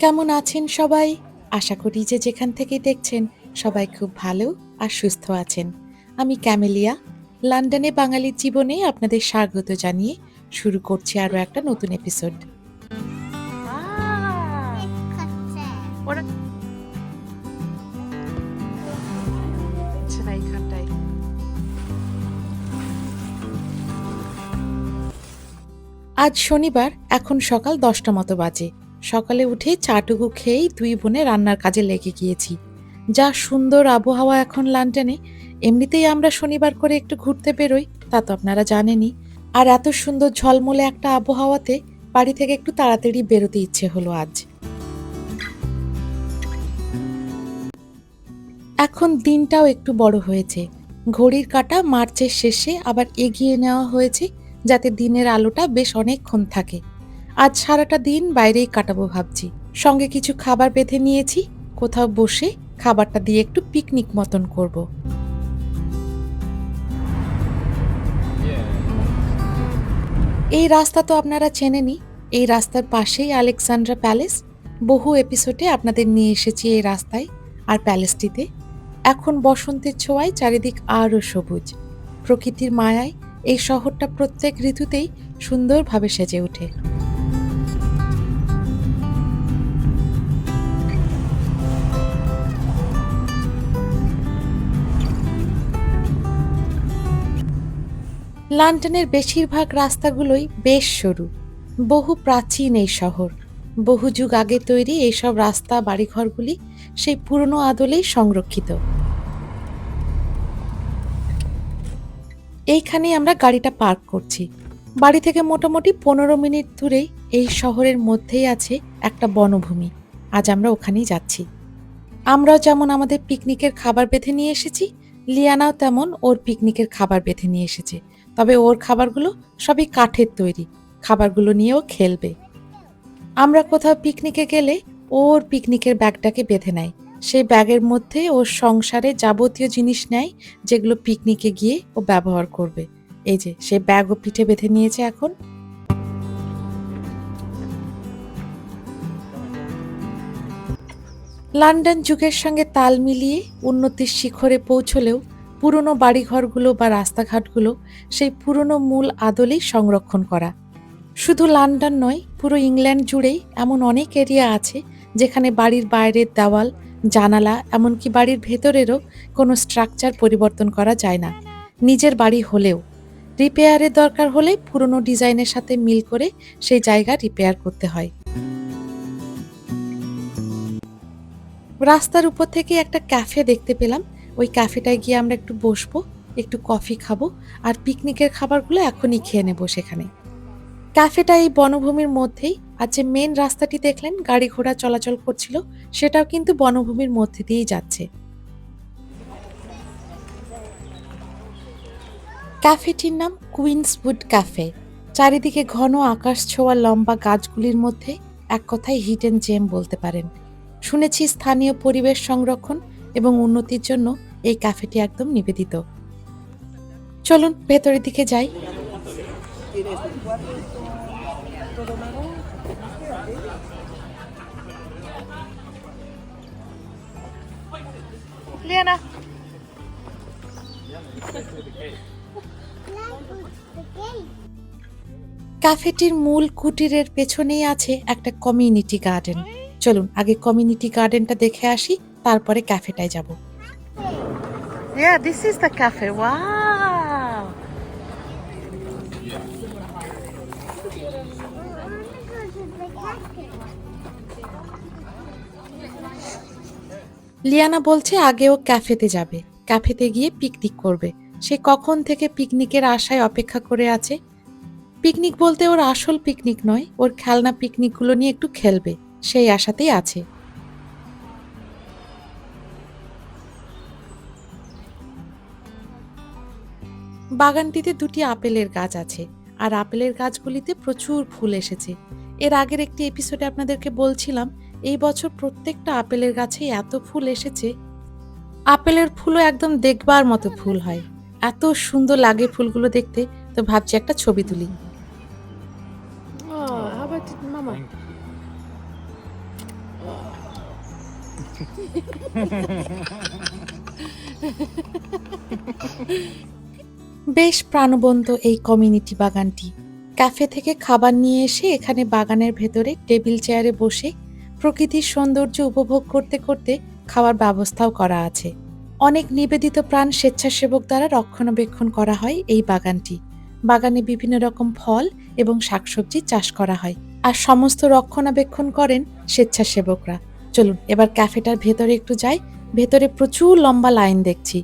কেমন আছেন সবাই? আশা করি যে যেখান থেকে দেখছেন, সবাই খুব ভালো আর সুস্থ আছেন। আমি ক্যামেলিয়া, লন্ডনে বাঙালির জীবনে আপনাদের স্বাগত জানিয়ে শুরু করছি আরও একটা নতুন এপিসোড আজ শনিবার, এখন সকাল দশটা মতো বাজে। সকালে উঠে চাটুকু খেয়েই দুই বোনে রান্নার কাজে লেগে গিয়েছি। যা সুন্দর আবহাওয়া এখন লন্ডনে। এমনিতেই আমরা শনিবার করে একটু ঘুরতে বেরোই, তা তো আপনারা জানেনই। আর এত সুন্দর ঝলমলে একটা আবহাওয়াতে বাড়ি থেকে একটু তাড়াতাড়ি বেরোতে ইচ্ছে হলো আজ। এখন দিনটাও একটু বড় হয়েছে। ঘড়ির কাঁটা মার্চের শেষে আবার এগিয়ে নেওয়া হয়েছে যাতে দিনের আলোটা বেশ অনেকক্ষণ থাকে। আজ সারাটা দিন বাইরেই কাটাবো ভাবছি। সঙ্গে কিছু খাবার বেঁধে নিয়েছি, কোথাও বসে খাবারটা দিয়ে একটু পিকনিক মতন করব। এই রাস্তা তো আপনারা চেনেনই। এই রাস্তার পাশেই আলেকজান্ড্রা প্যালেস। বহু এপিসোডে আপনাদের নিয়ে এসেছি এই রাস্তায় আর প্যালেসটিতে। এখন বসন্তের ছোঁয়ায় চারিদিক আরও সবুজ। প্রকৃতির মায়ায় এই শহরটা প্রত্যেক ঋতুতেই সুন্দরভাবে সেজে ওঠে। লন্ডনের বেশিরভাগ রাস্তাগুলোই বেশ সরু, বহু প্রাচীন এই শহর। বহু যুগ আগে তৈরি এইসব রাস্তা বাড়িঘরগুলি সেই পুরনো আদলেই সংরক্ষিত। এইখানেই আমরা গাড়িটা পার্ক করছি। বাড়ি থেকে মোটামুটি পনেরো মিনিট দূরেই এই শহরের মধ্যেই আছে একটা বনভূমি। আজ আমরা ওখানেই যাচ্ছি। আমরাও যেমন আমাদের পিকনিকের খাবার বেঁধে নিয়ে এসেছি, লিয়ানাও তেমন ওর পিকনিকের খাবার বেঁধে নিয়ে এসেছে। তবে ওর খাবারগুলো সবই কাঠের তৈরি, খাবারগুলো নিয়েও খেলবে। আমরা কোথাও পিকনিকে গেলে ওর পিকনিকের ব্যাগটাকে বেঁধে নেয়। সেই ব্যাগের মধ্যে ও সংসারে যাবতীয় জিনিস নেয়, যেগুলো পিকনিকে গিয়ে ও ব্যবহার করবে। এই যে, সে ব্যাগ ও পিঠে বেঁধে নিয়েছে এখন। লন্ডন যুগের সঙ্গে তাল মিলিয়ে উন্নতির শিখরে পৌঁছলেও পুরনো বাড়িঘরগুলো বা রাস্তাঘাটগুলো সেই পুরনো মূল আদলেই সংরক্ষণ করা। শুধু লন্ডন নয়, পুরো ইংল্যান্ড জুড়েই এমন অনেক এরিয়া আছে যেখানে বাড়ির বাইরের দেওয়াল জানালা, এমনকি বাড়ির ভেতরেরও কোনো স্ট্রাকচার পরিবর্তন করা যায় না। নিজের বাড়ি হলেও, রিপেয়ারের দরকার হলে পুরনো ডিজাইনের সাথে মিল করে সেই জায়গা রিপেয়ার করতে হয়। রাস্তার উপর থেকে একটা ক্যাফে দেখতে পেলাম। ওই ক্যাফেটায় গিয়ে আমরা একটু বসবো, একটু কফি খাব আর পিকনিকের খাবারগুলো এখনই খেয়ে নেব সেখানে। ক্যাফেটা এই বনভূমির মধ্যেই আর যে মেন রাস্তাটি দেখলেন, গাড়ি ঘোড়া চলাচল করছিল, সেটাও কিন্তু বনভূমির মধ্যে দিয়েই যাচ্ছে। ক্যাফেটির নাম কুইন্সউড ক্যাফে চারিদিকে ঘন আকাশ ছোঁয়া লম্বা গাছগুলির মধ্যে এক কথায় হিডেন জেম বলতে পারেন। শুনেছি স্থানীয় পরিবেশ সংরক্ষণ এবং উন্নতির জন্য এই ক্যাফেটি একদম নিবেদিত। চলুন, ভেতরের দিকে যাই। লিয়ানা। ক্যাফেটির মূল কুটিরের পেছনেই আছে একটা কমিউনিটি গার্ডেন। চলুন আগে কমিউনিটি গার্ডেনটা দেখে আসি তারপরে ক্যাফেটায় যাব। Yeah this is the cafe Wow. Liana বলছে আগে ও ক্যাফেতে যাবে। ক্যাফেতে গিয়ে পিকনিক করবে। সে কখন থেকে পিকনিকের আশায় অপেক্ষা করে আছে? পিকনিক বলতে ওর আসল পিকনিক নয়, ওর খেলনা পিকনিকগুলো নিয়ে একটু খেলবে। সেই আশাতেই আছে। বাগানটিতে দুটি আপেলের গাছ আছে, আর আপেলের গাছগুলিতে প্রচুর ফুল এসেছে। এর আগের একটি এপিসোডে আপনাদেরকে বলছিলাম এই বছর প্রত্যেকটা আপেলের গাছে এত ফুল এসেছে। আপেলের ফুলও একদম দেখবার মতো ফুল হয়। এত সুন্দর লাগে ফুলগুলো দেখতে। তো ভাবছি একটা ছবি তুলি। Oh? বেশ প্রাণবন্ত এই কমিউনিটি বাগানটি। ক্যাফে থেকে খাবার নিয়ে এসে এখানে বাগানের ভেতরে টেবিল চেয়ারে বসে প্রকৃতির সৌন্দর্য উপভোগ করতে করতে খাওয়ার ব্যবস্থাও করা আছে। অনেক নিবেদিত প্রাণ স্বেচ্ছাসেবক দ্বারা রক্ষণাবেক্ষণ করা হয় এই বাগানটি। বাগানে বিভিন্ন রকম ফল এবং শাকসবজি চাষ করা হয় আর সমস্ত রক্ষণাবেক্ষণ করেন স্বেচ্ছাসেবকরা। চলুন, এবার ক্যাফেটার ভেতরে একটু যাই। ভেতরে প্রচুর লম্বা লাইন দেখছি।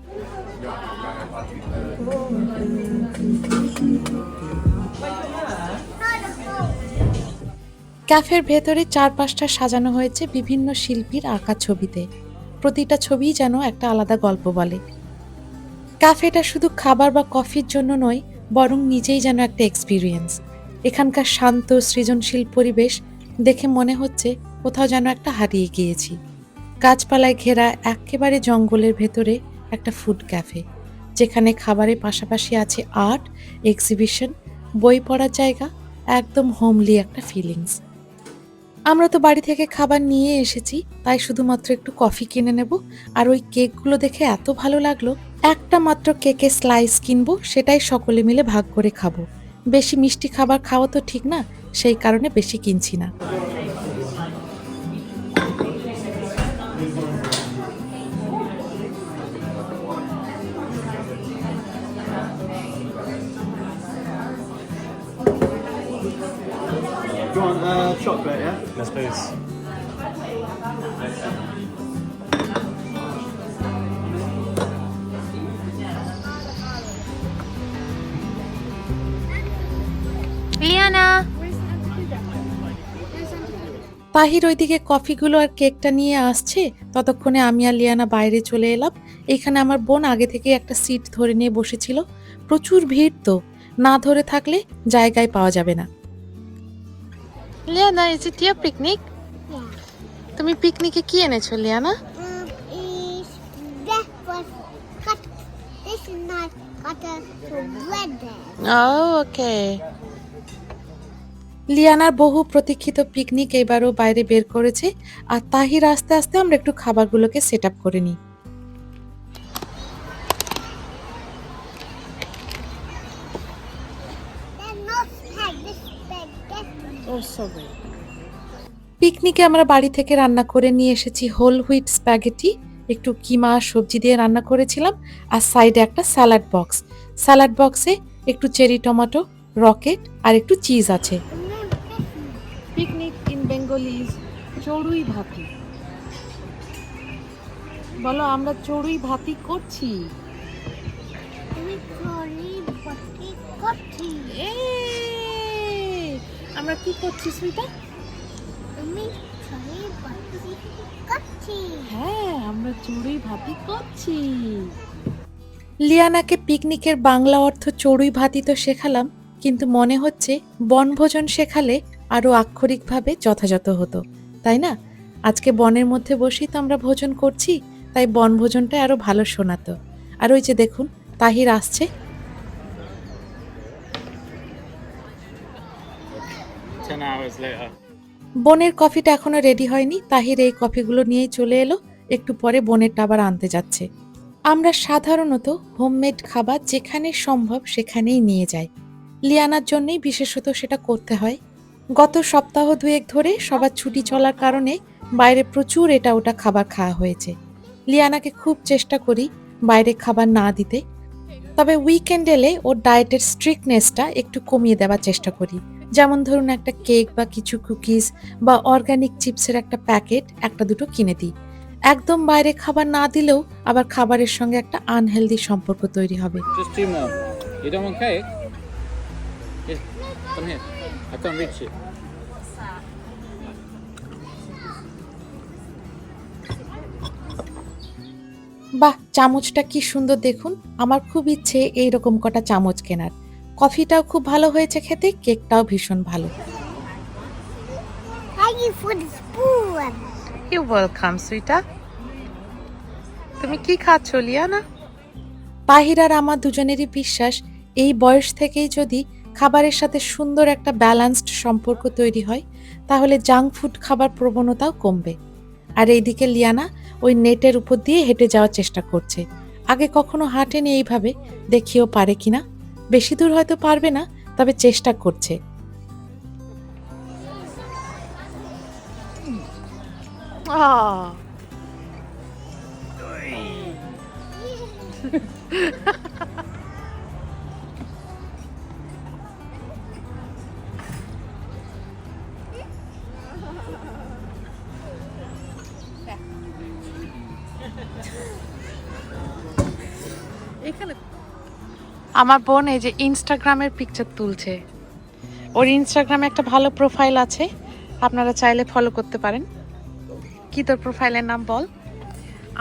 ক্যাফের ভেতরে চারপাশটা সাজানো হয়েছে বিভিন্ন শিল্পীর আঁকা ছবিতে। প্রতিটা ছবিই যেন একটা আলাদা গল্প বলে। ক্যাফেটা শুধু খাবার বা কফির জন্য নয়, বরং নিজেই যেন একটা এক্সপিরিয়েন্স এখানকার শান্ত, সৃজনশীল পরিবেশ দেখে মনে হচ্ছে কোথাও যেন একটা হারিয়ে গিয়েছি। গাছপালায় ঘেরা একেবারে জঙ্গলের ভেতরে একটা ফুড ক্যাফে যেখানে খাবারের পাশাপাশি আছে আর্ট এক্সিবিশন বই পড়ার জায়গা, একদম হোমলি একটা ফিলিংস আমরা তো বাড়ি থেকে খাবার নিয়ে এসেছি, তাই শুধুমাত্র একটু কফি কিনে নেব। আর ওই কেকগুলো দেখে এত ভালো লাগল। একটা মাত্র কেকের স্লাইস কিনবো, সেটাই সকলে মিলে ভাগ করে খাব। বেশি মিষ্টি খাবার খাওয়া তো ঠিক না, সেই কারণে বেশি কিনছি না। Yes, please. Liana! তাহির ওইদিকে কফিগুলো আর কেকটা নিয়ে আসছে। ততক্ষণে আমি আর লিয়ানা বাইরে চলে এলাম। এখানে আমার বোন আগে থেকে একটা সিট ধরে নিয়ে বসেছিল। প্রচুর ভিড় তো। না ধরে থাকলে জায়গায় পাওয়া যাবে না। Liana is it your picnic তুমি পিকনিকে কি এনেছো Liana Um, is that was cut. This is not cut to bread. Okay লিয়ানার বহু প্রতীক্ষিত পিকনিক এবারও বাইরে বের করেছে আর তাহির আস্তে আস্তে আমরা একটু খাবারগুলোকে সেট আপ করে নিই পিকনিকে আমরা বাড়ি থেকে রান্না করে নিয়ে এসেছি হোল হুইট স্প্যাগেটি। একটু কিমা সবজি দিয়ে রান্না করেছিলাম আর সাইডে একটা স্যালাড বক্স। স্যালাড বক্সে একটু চেরি টমেটো রকেট আর একটু চিজ আছে। in Bengali is চড়ুই ভাতি। বলো আমরা চড়ুই ভাতি করছি? cutty. এই, আমরা কি করছি butty cutty. হ্যাঁ আমরা চড়ুই ভাতি করছি। লিয়ানাকে পিকনিকের বাংলা অর্থ চড়ুই ভাতি তো শেখালাম কিন্তু মনে হচ্ছে বনভোজন শেখালে আরও আক্ষরিকভাবে যথাযথ হতো তাই না? আজকে বনের মধ্যে বসেই তো আমরা ভোজন করছি তাই বনভোজনটা আরও ভালো শোনাতো। আর ওই যে দেখুন তাহির আসছে। Later. বোনের কফিটা এখনও রেডি হয়নি। তাহির এই কফিগুলো নিয়েই চলে এলো। একটু পরে বোনেরটা আবার আনতে যাচ্ছে। আমরা সাধারণত হোমমেড খাবার যেখানে সম্ভব সেখানেই নিয়ে যাই। লিয়ানার জন্যই বিশেষত সেটা করতে হয়। গত সপ্তাহ দুয়েক ধরে সবার ছুটি চলার কারণে বাইরে প্রচুর এটা ওটা খাবার খাওয়া হয়েছে। লিয়ানাকে খুব চেষ্টা করি বাইরে খাবার না দিতে। তবে উইকেন্ড এলে ওর ডায়েটের স্ট্রিক্টনেসটা একটু কমিয়ে দেওয়ার চেষ্টা করি। যেমন ধরুন একটা কেক বা কিছু কুকিজ বা অর্গানিক চিপসের একটা প্যাকেট একটা দুটো কিনে দিই। একদম বাইরে খাবার না দিলেও আবার খাবারের সঙ্গে একটা আনহেলদি সম্পর্ক তৈরি হবে. বাহ চামচটা কি সুন্দর দেখুন। আমার খুব ইচ্ছে এই রকম কটা চামচ কেনার। কফিটাও খুব ভালো হয়েছে খেতে কেকটাও ভীষণ ভালো. ইউ ওয়েলকাম সুইটা তুমি কি খাচ্ছ লিয়ানা? তাহির আর আমার দুজনেরই বিশ্বাস এই বয়স থেকেই যদি খাবারের সাথে সুন্দর একটা ব্যালান্সড সম্পর্ক তৈরি হয় তাহলে জাঙ্ক ফুড খাবার প্রবণতাও কমবে। আর এইদিকে লিয়ানা ওই নেটের উপর দিয়ে হেঁটে যাওয়ার চেষ্টা করছে। আগে কখনো হাঁটেনি এইভাবে দেখিও পারে কিনা? বেশি দূর হয়তো পারবে না তবে চেষ্টা করছে Ah. আমার বোন এই যে ইনস্টাগ্রামের পিকচার তুলছে। ওর ইনস্টাগ্রামে একটা ভালো প্রোফাইল আছে। আপনারা চাইলে ফলো করতে পারেন। কি তোর প্রোফাইলের নাম বল?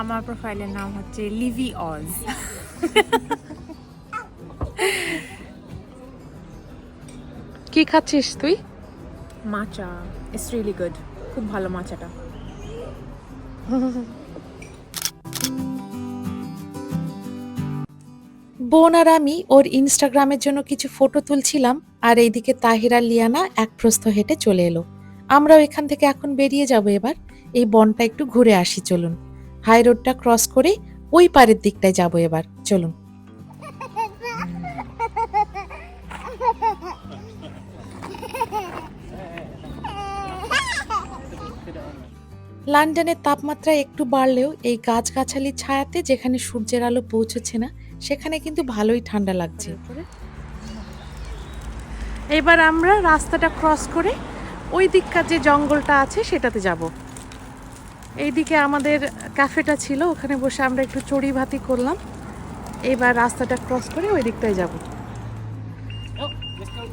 আমার প্রোফাইলের নাম হচ্ছে লিভি অজ কি খাচ্ছিস তুই? মাচা ইটস রিয়েলি গুড খুব ভালো মাচাটা। বোন আর আমি ওর ইনস্টাগ্রামের জন্য কিছু ফটো তুলছিলাম, আর এইদিকে তাহিরা লিয়ানা এক প্রস্থ হেঁটে চলে এলো। আমরাও এখান থেকে এখন বেরিয়ে যাব এবার, এই বনটা একটু ঘুরে আসি, চলুন। হাই রোডটা ক্রস করে ওই পারের দিকটায় যাব এবার, চলুন। লন্ডনের তাপমাত্রা একটু বাড়লেও এই গাছগাছালির ছায়াতে যেখানে সূর্যের আলো পৌঁছচ্ছে না সেখানে কিন্তু ভালোই ঠান্ডা লাগছে। এবার আমরা রাস্তাটা ক্রস করে ওই দিককার যে জঙ্গলটা আছে সেটাতে যাব। এইদিকে আমাদের ক্যাফেটা ছিল ওখানে বসে আমরা একটু চড়ি ভাতি করলাম। এবার রাস্তাটা ক্রস করে ওই দিকটায় যাব। Oh, let's go.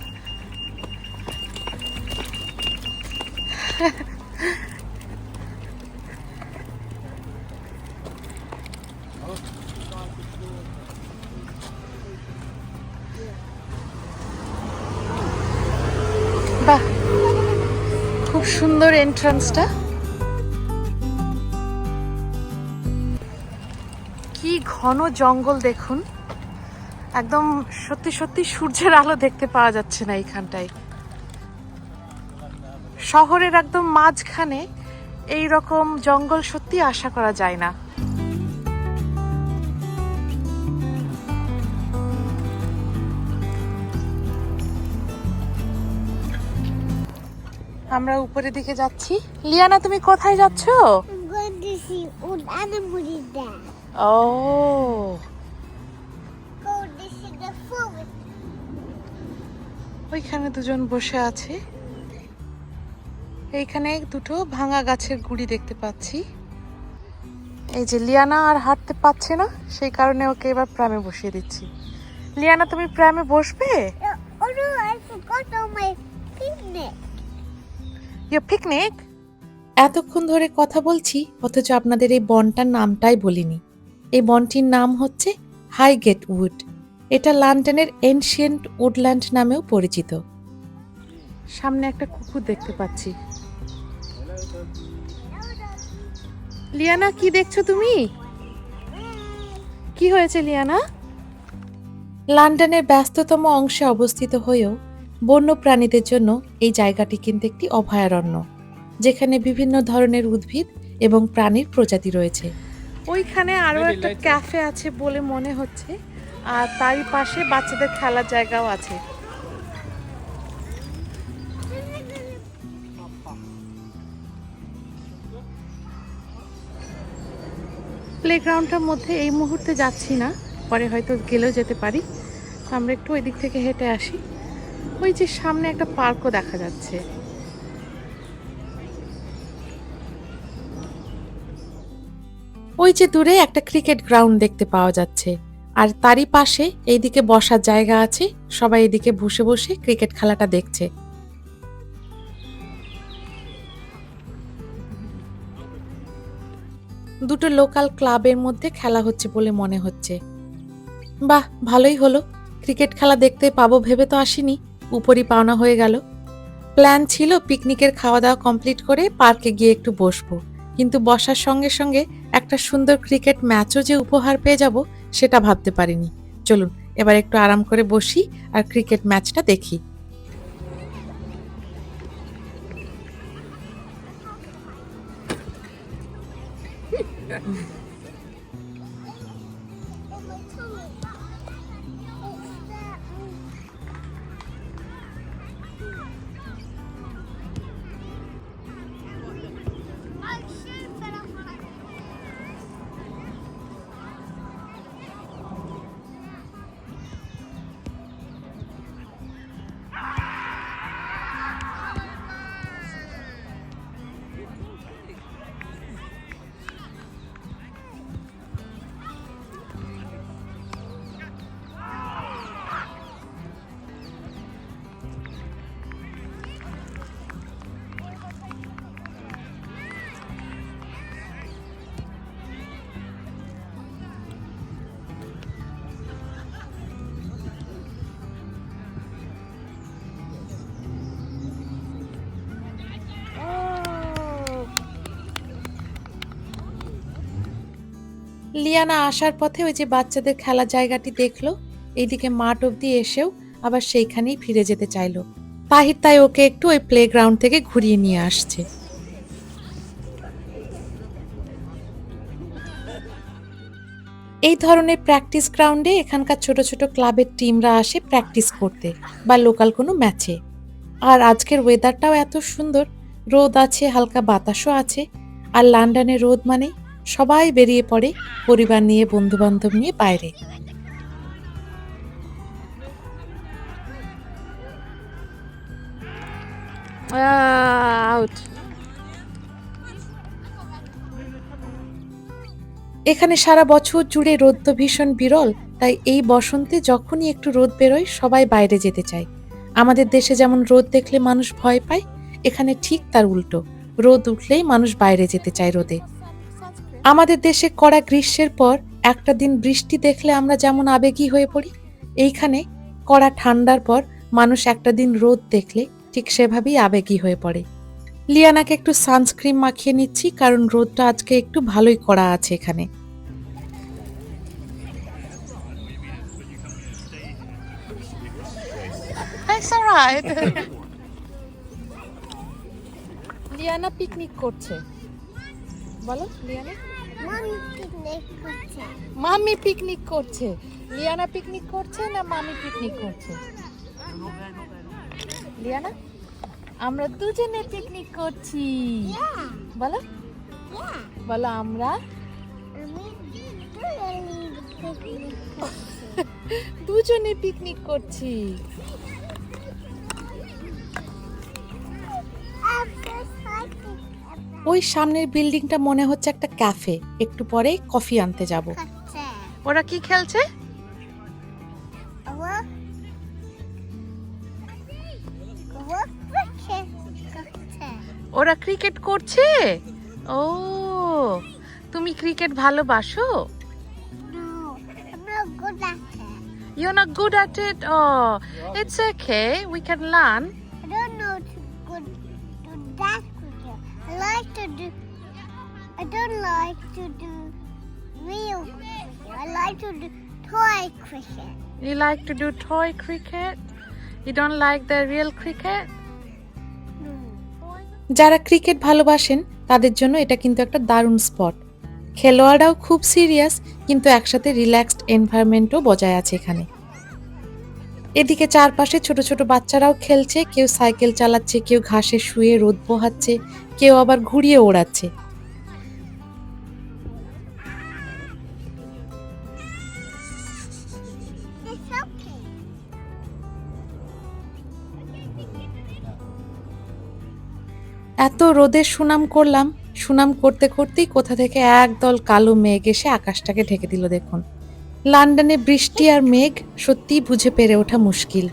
বাহ খুব সুন্দর এন্ট্রান্সটা কি ঘন জঙ্গল দেখুন। একদম সত্যি সত্যি সূর্যের আলো দেখতে পাওয়া যাচ্ছে না এইখানটায়। শহরের একদম মাঝখানে এই রকম জঙ্গল সত্যি আশা করা যায় না। আমরা উপরের দিকে যাচ্ছি। লিয়ানা তুমি কোথায় যাচ্ছ. ও. ওইখানে দুজন বসে আছে। এইখানে দুটো ভাঙা গাছের গুড়ি দেখতে পাচ্ছি। এই যে লিয়ানা আর হাঁটতে পারছে না সেই কারণে ওকে এবার প্রামে বসিয়ে দিচ্ছি। লিয়ানা তুমি প্রামে বসবে? ইয়ে পিকনিক এতক্ষণ ধরে কথা বলছি অথচ আপনাদের এই বনটার নামটাই বলিনি। এই বনটির নাম হচ্ছে হাইগেট উড এটা লন্ডনের এনশিয়েন্ট উডল্যান্ড নামেও পরিচিত। সামনে একটা কুকুর দেখতে পাচ্ছি। লিয়ানা কি দেখছ তুমি? কি হয়েছে লিয়ানা? লন্ডনের ব্যস্ততম অংশে অবস্থিত হয়েও বন্য প্রাণীদের জন্য এই জায়গাটি কিন্তু একটি অভয়ারণ্য যেখানে বিভিন্ন ধরনের উদ্ভিদ এবং প্রাণীর প্রজাতি রয়েছে। ওইখানে আরও Maybe একটা ক্যাফে আছে বলে মনে হচ্ছে আর তারই পাশে বাচ্চাদের খেলার জায়গাও আছে। প্লেগ্রাউন্ডটার মধ্যে এই মুহূর্তে যাচ্ছি না পরে হয়তো গেলেও যেতে পারি। আমরা একটু ওই দিক থেকে হেঁটে আসি। ওই যে সামনে একটা পার্কও দেখা যাচ্ছে। ওই যে দূরে একটা ক্রিকেট গ্রাউন্ড দেখতে পাওয়া যাচ্ছে। আর তারই পাশে এইদিকে বসার জায়গা আছে, সবাই এদিকে বসে বসে ক্রিকেট খেলাটা দেখছে। দুটো লোকাল ক্লাবের মধ্যে খেলা হচ্ছে বলে মনে হচ্ছে। বাহ, ভালোই হলো। ক্রিকেট খেলা দেখতে পাবো ভেবে তো আসিনি। উপরই পাওনা হয়ে গেল। প্ল্যান ছিল পিকনিকের খাওয়া দাওয়া কমপ্লিট করে পার্কে গিয়ে একটু বসবো। কিন্তু বসার সঙ্গে সঙ্গে একটা সুন্দর ক্রিকেট ম্যাচও যে উপহার পেয়ে যাব, সেটা ভাবতে পারিনি। চলুন, এবার একটু আরাম করে বসি আর ক্রিকেট ম্যাচটা দেখি। লিয়ানা আসার পথে ওই যে বাচ্চাদের খেলার জায়গাটি দেখল। এইদিকে মাঠ অব্দি এসেও আবার সেইখানেই ফিরে যেতে চাইলো। তাহির তাই ওকে একটু ওই প্লেগ্রাউন্ড থেকে ঘুরিয়ে নিয়ে আসছে। এই ধরনের প্র্যাকটিস গ্রাউন্ডে এখানকার ছোট ছোট ক্লাবের টিমরা আসে প্র্যাকটিস করতে বা লোকাল কোনো ম্যাচে আর আজকের ওয়েদারটাও এত সুন্দর, রোদ আছে, হালকা বাতাসও আছে। আর লন্ডনে রোদ মানে সবাই বেরিয়ে পড়ে পরিবার নিয়ে বন্ধু বান্ধব নিয়ে বাইরে। এখানে সারা বছর জুড়ে রোদ তো ভীষণ বিরল তাই এই বসন্তে যখনই একটু রোদ বেরোয় সবাই বাইরে যেতে চায়। আমাদের দেশে যেমন রোদ দেখলে মানুষ ভয় পায় এখানে ঠিক তার উল্টো। রোদ উঠলেই মানুষ বাইরে যেতে চায় রোদে। আমাদের দেশে কড়া গ্রীষ্মের পর একটা দিন বৃষ্টি দেখলে আমরা যেমন আবেগী হয়ে পড়ি এইখানে কড়া ঠান্ডার পর মানুষ একটা দিন রোদ দেখলে ঠিক সেভাবেই আবেগী হয়ে পড়ে লিয়ানাকে একটু সানস্ক্রিন মাখিয়ে নিচ্ছি কারণ রোদটা আজকে একটু ভালোই করা আছে এখানে It's alright. লিয়ানা পিকনিক করছে বলো লিয়ানা করছে। মামি পিকনিক করছে। লিয়ানা পিকনিক করছে না মামি পিকনিক করছে? লিয়ানা আমরা দুজনে পিকনিক করছি। বলো। বলো আমরা। দুজনে পিকনিক করছি। ওই সামনের বিল্ডিংটা মনে হচ্ছে একটা ক্যাফে একটু পরে কফি আনতে যাব ওরা কি খেলছে। ওরা ক্রিকেট করছে ও তুমি ক্রিকেট ভালোবাসো No, I'm not good at it. You're not good at it? Oh, it's okay. We can learn. Don't like to do real cricket. I like to do toy cricket. You like to do toy cricket? You don't like the real cricket? যারা cricket ভালোবাসেন তাদের জন্য এটা কিন্তু একটা দারুণ spot খেলোয়াড়রাও খুব serious কিন্তু একসাথে রিল্যাক্সড এনভায়রনমেন্টও বজায় আছে এখানে এদিকে চারপাশে ছোট ছোট বাচ্চারাও খেলছে কেউ সাইকেল চালাচ্ছে কেউ ঘাসে শুয়ে রোদ পোহাচ্ছে কেউ আবার ঘুরিয়ে ওড়াচ্ছে এত রোদে সুনাম করলাম, সুনাম করতে করতেই কোথা থেকে একদল কালো মেঘ এসে আকাশটাকে ঢেকে দিল দেখুন। লন্ডনে বৃষ্টি আর মেঘ সত্যিই বুঝে পেরে ওঠা মুশকিল।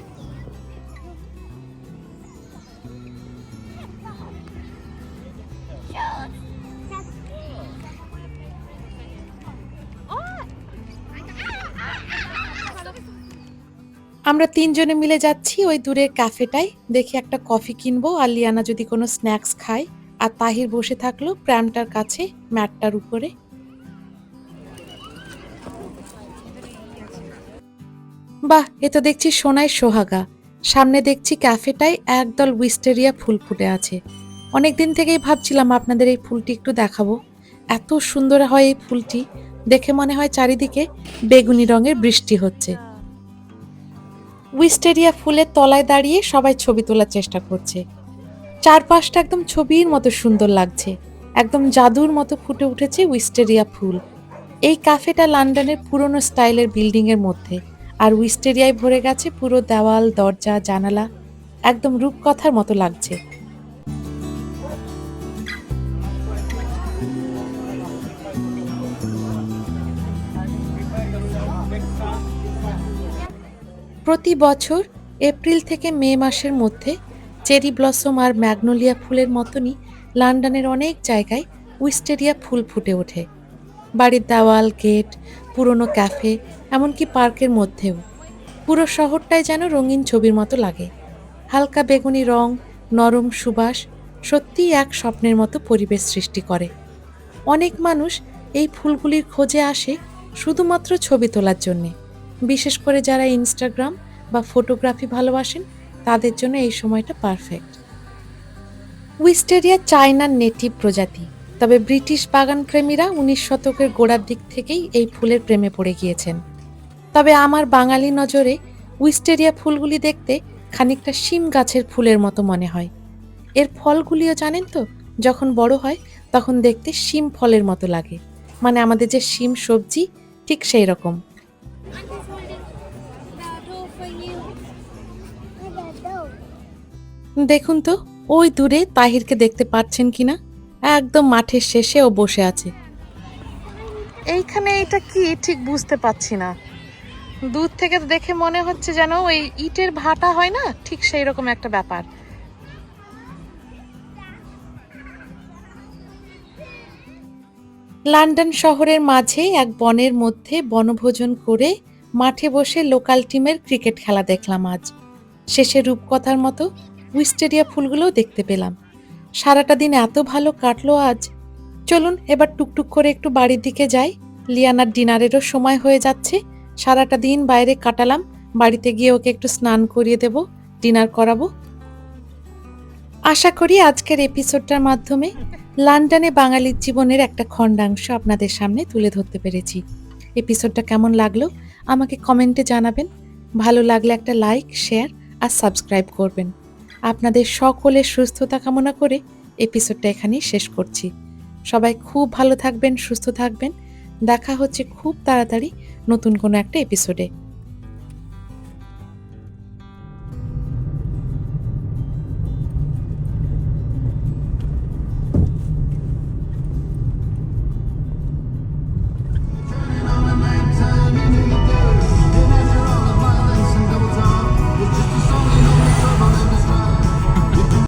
আমরা তিনজনে মিলে যাচ্ছি ওই দূরের ক্যাফেটায়। দেখি একটা কফি কিনবো আর লিয়ানা যদি কোনো স্ন্যাক্স খায়। আর তাহির বসে থাকল প্র্যামটার কাছে ম্যাটটার উপরে। বাহ, এ তো দেখছি সোনায় সোহাগা। সামনে দেখছি ক্যাফেটায় একদল উইস্টেরিয়া ফুল ফুটে আছে। অনেক দিন থেকেই ভাবছিলাম আপনাদের এই ফুলটি একটু দেখাবো। এত সুন্দর হয় এই ফুলটি। দেখে মনে হয় চারিদিকে বেগুনি রঙের বৃষ্টি হচ্ছে। উইস্টেরিয়া ফুলের তলায় দাঁড়িয়ে সবাই ছবি তোলার চেষ্টা করছে। চারপাশটা একদম ছবির মতো সুন্দর লাগছে। একদম জাদুর মতো ফুটে উঠেছে উইস্টেরিয়া ফুল। এই কাফেটা লন্ডনের পুরনো স্টাইলের বিল্ডিংয়ের মধ্যে। আর উইস্টেরিয়ায় ভরে গেছে পুরো দেওয়াল, দরজা, জানালা। একদম রূপকথার মতো লাগছে। প্রতি বছর এপ্রিল থেকে মে মাসের মধ্যে চেরি ব্লসম আর ম্যাগনোলিয়া ফুলের মতনই লন্ডনের অনেক জায়গায় উইস্টেরিয়া ফুল ফুটে ওঠে। বাড়ির দেওয়াল, গেট, পুরনো ক্যাফে, এমনকি পার্কের মধ্যেও। পুরো শহরটাই যেন রঙিন ছবির মতো লাগে। হালকা বেগুনি রং, নরম সুবাস সত্যিই এক স্বপ্নের মতো পরিবেশ সৃষ্টি করে। অনেক মানুষ এই ফুলগুলির খোঁজে আসে শুধুমাত্র ছবি তোলার জন্যে। বিশেষ করে যারা ইনস্টাগ্রাম বা ফটোগ্রাফি ভালোবাসেন, তাদের জন্য এই সময়টা পারফেক্ট উইস্টেরিয়া চায়নার নেটিভ প্রজাতি। তবে ব্রিটিশ বাগানপ্রেমীরা উনিশ শতকের গোড়ার দিক থেকেই এই ফুলের প্রেমে পড়ে গিয়েছেন। তবে আমার বাঙালি নজরে উইস্টেরিয়া ফুলগুলি দেখতে খানিকটা শিম গাছের ফুলের মতো মনে হয়। এর ফলগুলিও জানেন তো? যখন বড় হয়, তখন দেখতে শিম ফলের মতো লাগে। মানে আমাদের যে শিম সবজি, ঠিক সেই রকম। দেখুন তো ওই দূরে তাহিরকে দেখতে পাচ্ছেন কিনা? একদম মাঠের শেষে ও বসে আছে। এইখানে এটা কি? ঠিক বুঝতে পারছি না। দূর থেকে তো দেখে মনে হচ্ছে যেন ওই ইটের ভাটা হয় না? ঠিক সেই রকম একটা ব্যাপার। লন্ডন শহরের মাঝে এক বনের মধ্যে বনভোজন করে মাঠে বসে লোকাল টিমের ক্রিকেট খেলা দেখলাম আজ। শেষে রূপকথার মতো উইস্টেরিয়া ফুলগুলোও দেখতে পেলাম। সারাটা দিন এত ভালো কাটলো আজ। চলুন, এবার টুকটুক করে একটু বাড়ির দিকে যাই। লিয়ানার ডিনারেরও সময় হয়ে যাচ্ছে। সারাটা দিন বাইরে কাটালাম। বাড়িতে গিয়ে ওকে একটু স্নান করিয়ে দেব, ডিনার করাবো। আশা করি আজকের এপিসোডটার মাধ্যমে লন্ডনে বাঙালির জীবনের একটা খণ্ডাংশ আপনাদের সামনে তুলে ধরতে পেরেছি। এপিসোডটা কেমন লাগল আমাকে কমেন্টে জানাবেন। ভালো লাগলে একটা লাইক, শেয়ার আর সাবস্ক্রাইব করবেন। আপনাদের সকলের সুস্থতা কামনা করে এপিসোডটা এখানেই শেষ করছি। সবাই খুব ভালো থাকবেন, সুস্থ থাকবেন। দেখা হচ্ছে খুব তাড়াতাড়ি নতুন কোনো একটা এপিসোডে।